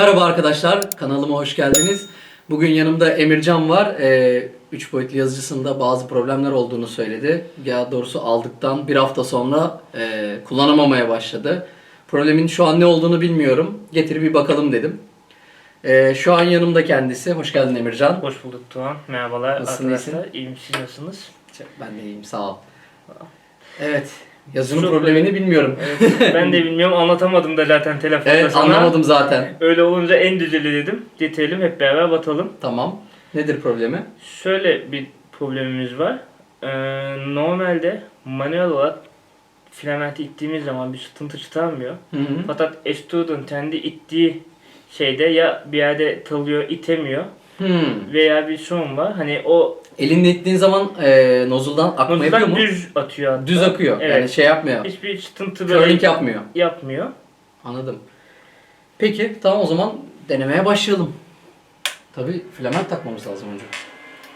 Merhaba arkadaşlar, kanalıma hoş geldiniz. Bugün yanımda Emircan var. 3 boyutlu yazıcısında bazı problemler olduğunu söyledi. Ya doğrusu aldıktan bir hafta sonra e, kullanamamaya başladı. Problemin şu an ne olduğunu bilmiyorum. Getir bir bakalım dedim. E, şu an yanımda kendisi. Hoş geldin Emircan. Hoş bulduk Tuğan. Merhabalar Nasılsın, arkadaşlar. İyiyim siz nasılsınız? Ben de iyiyim, sağ ol. Evet, yazının Çok problemini bilmiyorum. Evet, ben de bilmiyorum anlatamadım da zaten telefonda Evet, sana. anlamadım zaten. Öyle olunca en düzeli dedim. Getirelim hep beraber batalım. Tamam. Nedir problemi? Şöyle bir problemimiz var. Ee, normalde manuel olarak filamenti ittiğimiz zaman bir sıkıntı çıkarmıyor. Hı hı. Fakat extruder'ın kendi ittiği şeyde ya bir yerde kalıyor itemiyor Hmm. veya bir sorun var. Hani o Elinle ittiğin zaman e, nozuldan akma yapıyor nozuldan mu? düz atıyor. hatta. Düz akıyor. Evet. Yani şey yapmıyor. Hiçbir böyle Curling yapmıyor. yapmıyor. Anladım. Peki tamam o zaman denemeye başlayalım. Tabii filament takmamız lazım önce.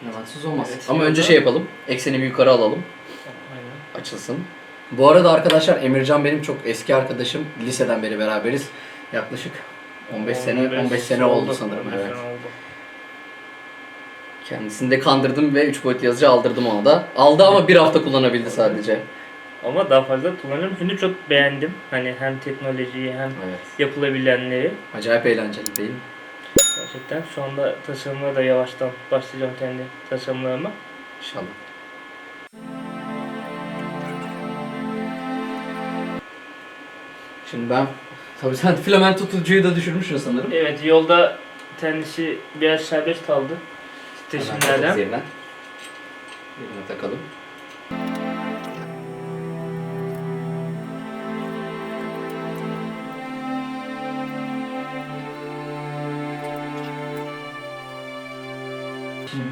Filamentsiz olmaz. Evet, Ama önce şey yapalım. Ekseni bir yukarı alalım. Aynen. Açılsın. Bu arada arkadaşlar Emircan benim çok eski arkadaşım. Liseden beri beraberiz. Yaklaşık 15 sene 15 sene oldu sanırım 15 evet. sene oldu. Kendisini de kandırdım ve 3 boyutlu yazıcı aldırdım ona da. Aldı ama bir hafta kullanabildi sadece. Ama daha fazla kullanıyorum. Şimdi çok beğendim. Hani hem teknolojiyi hem Evet. yapılabilenleri. Acayip eğlenceli değil mi? Gerçekten şu anda tasarımlara da yavaştan başlayacağım kendi tasarımlarıma. İnşallah. Şimdi ben tabii sen filament tutucuyu da düşürmüşsün sanırım. Evet yolda kendisi biraz serbest kaldı. Titreşimlerden. Yerine. Yerine takalım.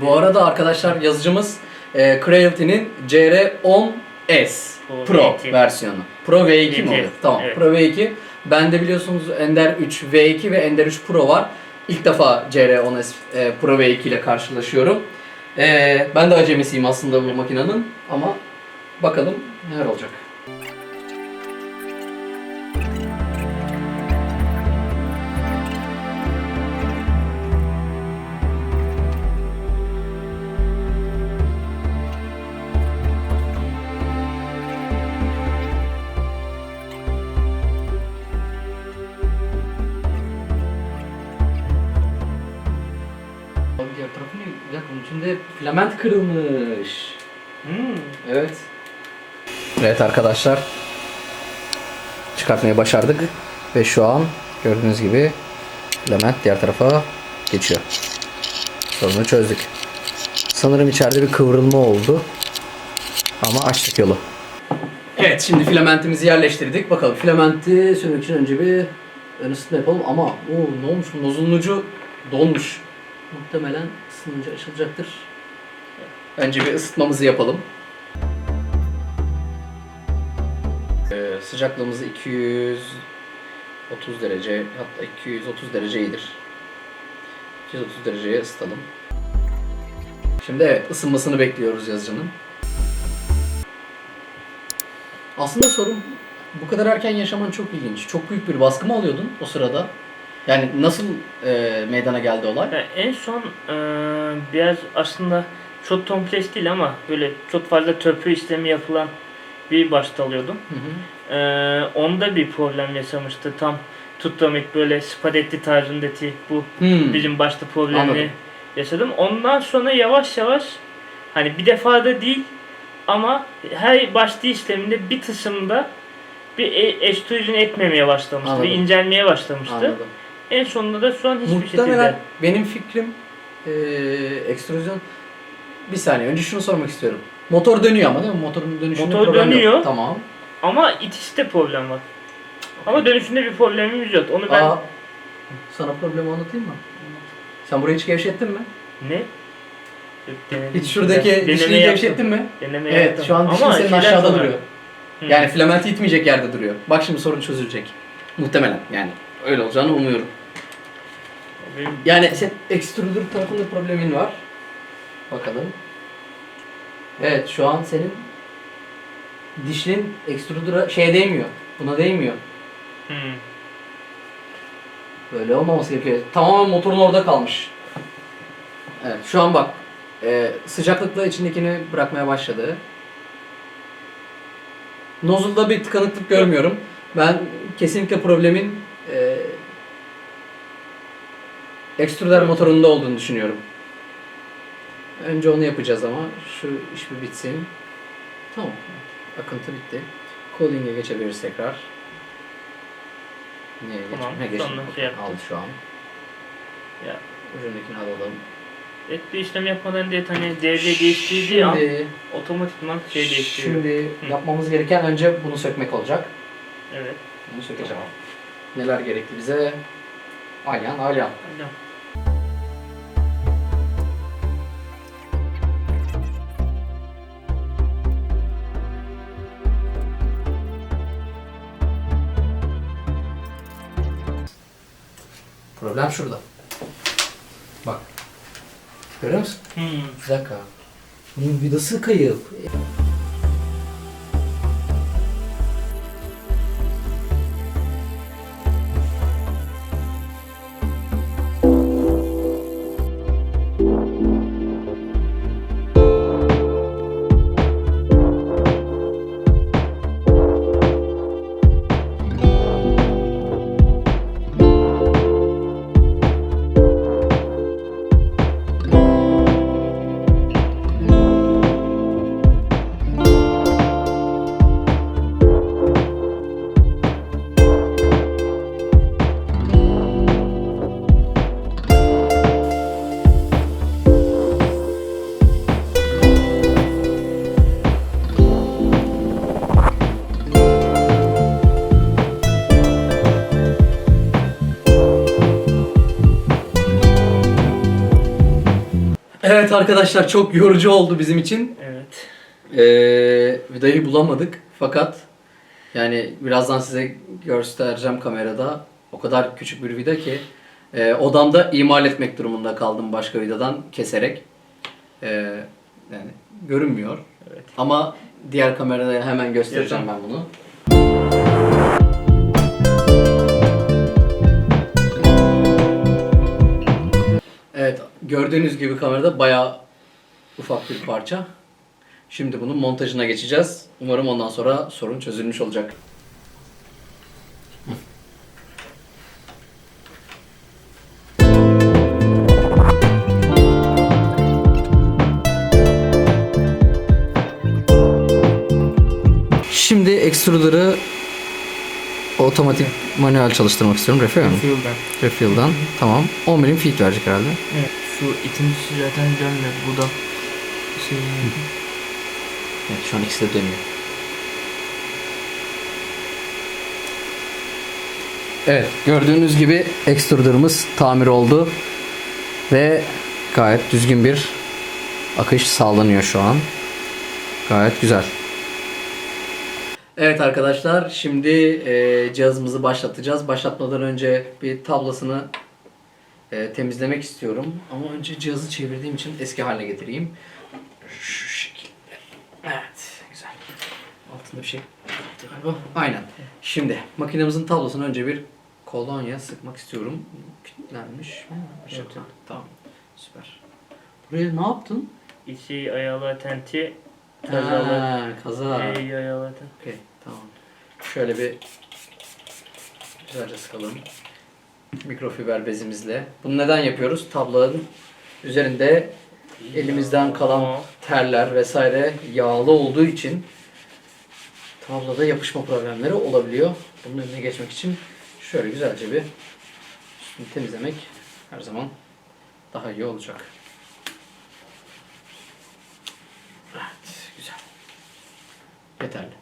Bu arada arkadaşlar yazıcımız e, Creality'nin CR10S Pro Pro V2. versiyonu. Pro V2 mi V2, oluyor? Tamam. evet. Pro V2. Bende biliyorsunuz Ender 3 V2 ve Ender 3 Pro var. İlk defa CR10S e, Pro V2 ile karşılaşıyorum. E, ben de acemisiyim aslında bu makinenin ama bakalım neler olacak. Diğer tarafı ne? Bir dakika bunun içinde filament kırılmış. Hmm. Evet. Evet arkadaşlar. Çıkartmayı başardık. Ve şu an gördüğünüz gibi filament diğer tarafa geçiyor. Sorunu çözdük. Sanırım içeride bir kıvrılma oldu. Ama açtık yolu. Evet şimdi filamentimizi yerleştirdik. Bakalım filamenti sürmek için önce bir ön ısıtma yapalım. Ama o ne olmuş bu nozulun ucu donmuş. Muhtemelen ısınınca açılacaktır. Önce bir ısıtmamızı yapalım. Ee, sıcaklığımızı 230 derece hatta 230 derece iyidir. 230 dereceye ısıtalım. Şimdi evet ısınmasını bekliyoruz yazıcının. Aslında sorun bu kadar erken yaşaman çok ilginç. Çok büyük bir baskı mı alıyordun o sırada? Yani nasıl e, meydana geldi olay? Yani en son eee, biraz aslında çok kompleks değil ama böyle çok fazla törpü işlemi yapılan bir başta alıyordum. Hı hı. Eee, onda bir problem yaşamıştı. Tam tutamayıp böyle spagetti tarzındaki bu Hmm. bizim başta problemini Anladım. yaşadım. Ondan sonra yavaş yavaş hani bir defada değil ama her başta işleminde bir kısımda bir e- extrusion etmemeye başlamıştı. Anladım. Bir incelmeye başlamıştı. Anladım. En sonunda da şu an hiçbir Muhtemelen şekilde. benim fikrim e, ekstrüzyon bir saniye önce şunu sormak istiyorum. Motor dönüyor ama değil mi? Motorun dönüşünde Motor problem dönüyor. yok. Tamam. Ama itişte problem var. Ama dönüşünde bir problemimiz yok. Onu ben Aa, sana problemi anlatayım mı? Sen burayı hiç gevşettin mi? ne? Denedim. Hiç şuradaki Deneme dişliği yaptım. gevşettin mi? Deneme Evet yaptım. şu an dişli Ama senin aşağıda sonra- duruyor. Hı. Yani filamenti itmeyecek yerde duruyor. Bak şimdi sorun çözülecek. Muhtemelen yani. Öyle olacağını umuyorum. Benim Yani sen extruder tarafında problemin var. Bakalım. Evet şu an senin dişlin extruder'a şeye değmiyor. Buna değmiyor. Hmm. Böyle olmaması gerekiyor. Tamamen motorun orada kalmış. Evet şu an bak. E, sıcaklıkla içindekini bırakmaya başladı. Nozzle'da bir tıkanıklık görmüyorum. Ben kesinlikle problemin e, ekstrüder motorunda olduğunu düşünüyorum. Önce onu yapacağız ama şu iş bir bitsin. Tamam. Akıntı bitti. Cooling'e geçebiliriz tekrar. Niye Tamam, geçmiyor? Ha, sonra geçti. şey yaptım. Aldı şu an. Ya. Ucundakini alalım. Et bir işlem yapmadan diye hani devre değiştirdiği an otomatikman şey değiştiriyor. şimdi Hı. yapmamız gereken önce bunu sökmek olacak. Evet. Bunu sökeceğim. Neler gerekli bize? Alyan, alyan. Alo. Problem şurada. Bak. Görüyor musun? Hmm. Bir dakika. Bunun vidası kayıp. Evet arkadaşlar çok yorucu oldu bizim için. Evet. Ee, vidayı bulamadık fakat yani birazdan size göstereceğim kamerada. O kadar küçük bir vida ki e, odamda imal etmek durumunda kaldım başka vidadan keserek. Ee, yani görünmüyor. Evet. Ama diğer kamerada hemen göstereceğim ben bunu. Gördüğünüz gibi kamerada bayağı ufak bir parça. Şimdi bunun montajına geçeceğiz. Umarım ondan sonra sorun çözülmüş olacak. Şimdi extruder'ı otomatik manuel çalıştırmak istiyorum. Refill mi? Fuel'dan. Refill'dan. Tamam. 10 milim feed verecek herhalde. Evet. Şu ikincisi zaten dönmüyor. Bu da şey Evet şu an ikisi de dönüyor. Evet gördüğünüz gibi extruder'ımız tamir oldu. Ve gayet düzgün bir akış sağlanıyor şu an. Gayet güzel. Evet arkadaşlar şimdi e, cihazımızı başlatacağız. Başlatmadan önce bir tablasını e, temizlemek istiyorum. Ama önce cihazı çevirdiğim için eski haline getireyim. Şu şekilde. Evet, güzel. Altında bir şey kalktı galiba. Aynen. Şimdi makinemizin tablosuna önce bir kolonya sıkmak istiyorum. Kütlenmiş mi? Evet. Ha, Tamam. Süper. Buraya ne yaptın? içi ayalı tenti kazalı. Ha, kaza. Ey ayalı tenti. Okey, tamam. Şöyle bir güzelce sıkalım. Mikrofiber bezimizle. Bunu neden yapıyoruz? Tablanın üzerinde elimizden kalan terler vesaire yağlı olduğu için tablada yapışma problemleri olabiliyor. Bunun önüne geçmek için şöyle güzelce bir üstünü temizlemek her zaman daha iyi olacak. Evet, güzel. Yeterli.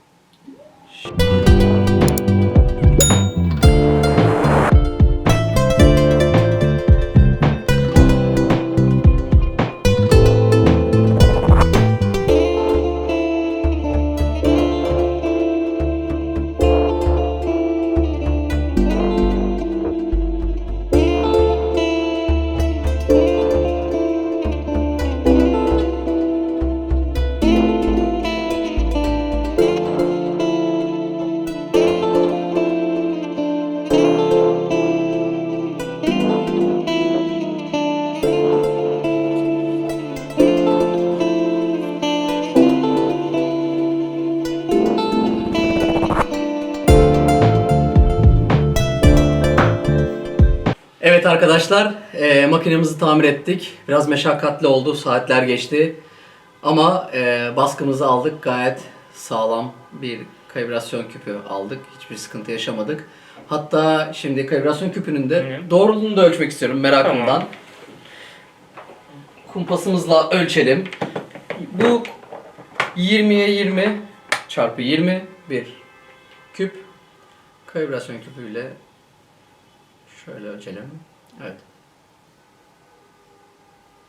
Arkadaşlar, e, makinemizi tamir ettik. Biraz meşakkatli oldu, saatler geçti. Ama e, baskımızı aldık, gayet sağlam bir kalibrasyon küpü aldık. Hiçbir sıkıntı yaşamadık. Hatta şimdi kalibrasyon küpünün de doğruluğunu da ölçmek istiyorum merakımdan. Tamam. Kumpasımızla ölçelim. Bu 20'ye 20 çarpı 20 bir küp. Kalibrasyon küpüyle şöyle ölçelim. Evet.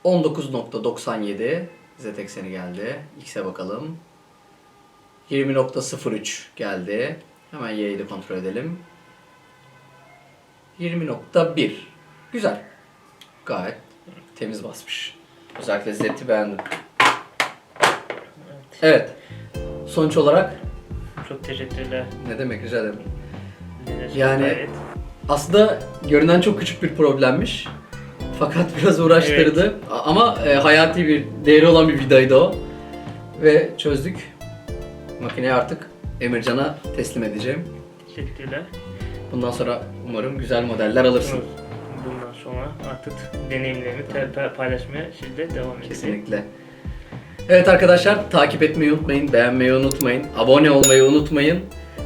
19.97 Z ekseni geldi. X'e bakalım. 20.03 geldi. Hemen Y'yi de kontrol edelim. 20.1 Güzel. Gayet temiz basmış. Özellikle Z'ti beğendim. Evet. Sonuç olarak Çok teşekkürler. ne demek rica ederim. Yani- gayet. Aslında görünen çok küçük bir problemmiş. Fakat biraz uğraştırdı. A- Ama e, hayati bir değeri olan bir vidaydı o. Ve çözdük. Makineyi artık Emircan'a teslim edeceğim. Teşekkürler. Bundan sonra umarım güzel modeller alırsın. Bundan sonra artık deneyimlerimi paylaşmaya sizle devam edeceğim. Kesinlikle. Evet arkadaşlar takip etmeyi unutmayın, beğenmeyi unutmayın, abone olmayı unutmayın.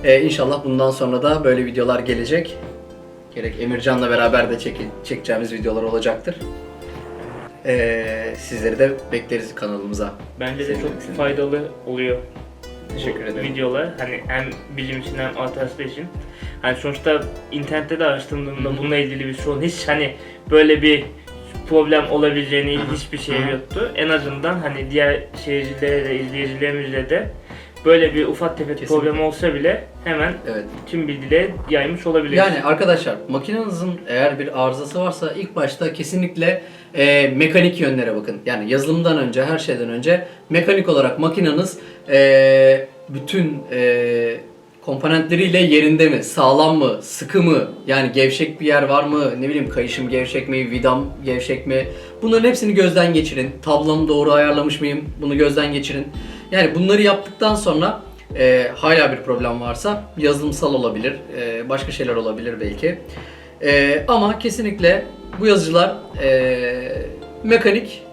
Ee, inşallah bundan sonra da böyle videolar gelecek. Gerek Emircan'la beraber de çeki- çekeceğimiz videolar olacaktır. Ee, sizleri de bekleriz kanalımıza. Bence de çok senin- faydalı oluyor. Teşekkür ederim. Videolar hani hem bizim için hem arkadaşlar için. Hani sonuçta internette de araştırdığımda Hı hı. bununla ilgili bir sorun hiç hani böyle bir problem olabileceğini Hı hı. hiçbir şey yoktu. En azından hani diğer seyircilere de izleyicilerimize de böyle bir ufak tefek Kesinlikle. problem olsa bile hemen Evet. tüm bilgileri yaymış olabiliriz. Yani arkadaşlar makinenizin eğer bir arızası varsa ilk başta kesinlikle e, mekanik yönlere bakın. Yani yazılımdan önce her şeyden önce mekanik olarak makineniz e, bütün e, komponentleriyle yerinde mi? Sağlam mı? Sıkı mı? Yani gevşek bir yer var mı? Ne bileyim kayışım gevşek mi? Vidam gevşek mi? Bunların hepsini gözden geçirin. Tablomu doğru ayarlamış mıyım? Bunu gözden geçirin. Yani bunları yaptıktan sonra e, hala bir problem varsa yazılımsal olabilir, e, başka şeyler olabilir belki. E, ama kesinlikle bu yazıcılar e, mekanik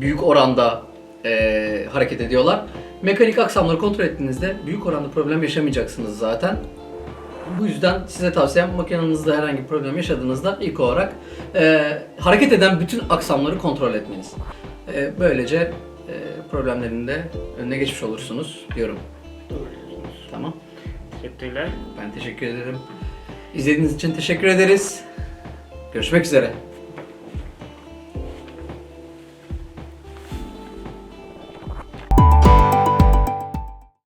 büyük oranda e, hareket ediyorlar. Mekanik aksamları kontrol ettiğinizde büyük oranda problem yaşamayacaksınız zaten. Bu yüzden size tavsiyem makinenizde herhangi bir problem yaşadığınızda ilk olarak e, hareket eden bütün aksamları kontrol etmeniz. E, böylece e, problemlerin de önüne geçmiş olursunuz diyorum. Doğru diyorsunuz. Tamam. Teşekkürler. Ben teşekkür ederim. İzlediğiniz için teşekkür ederiz. Görüşmek üzere.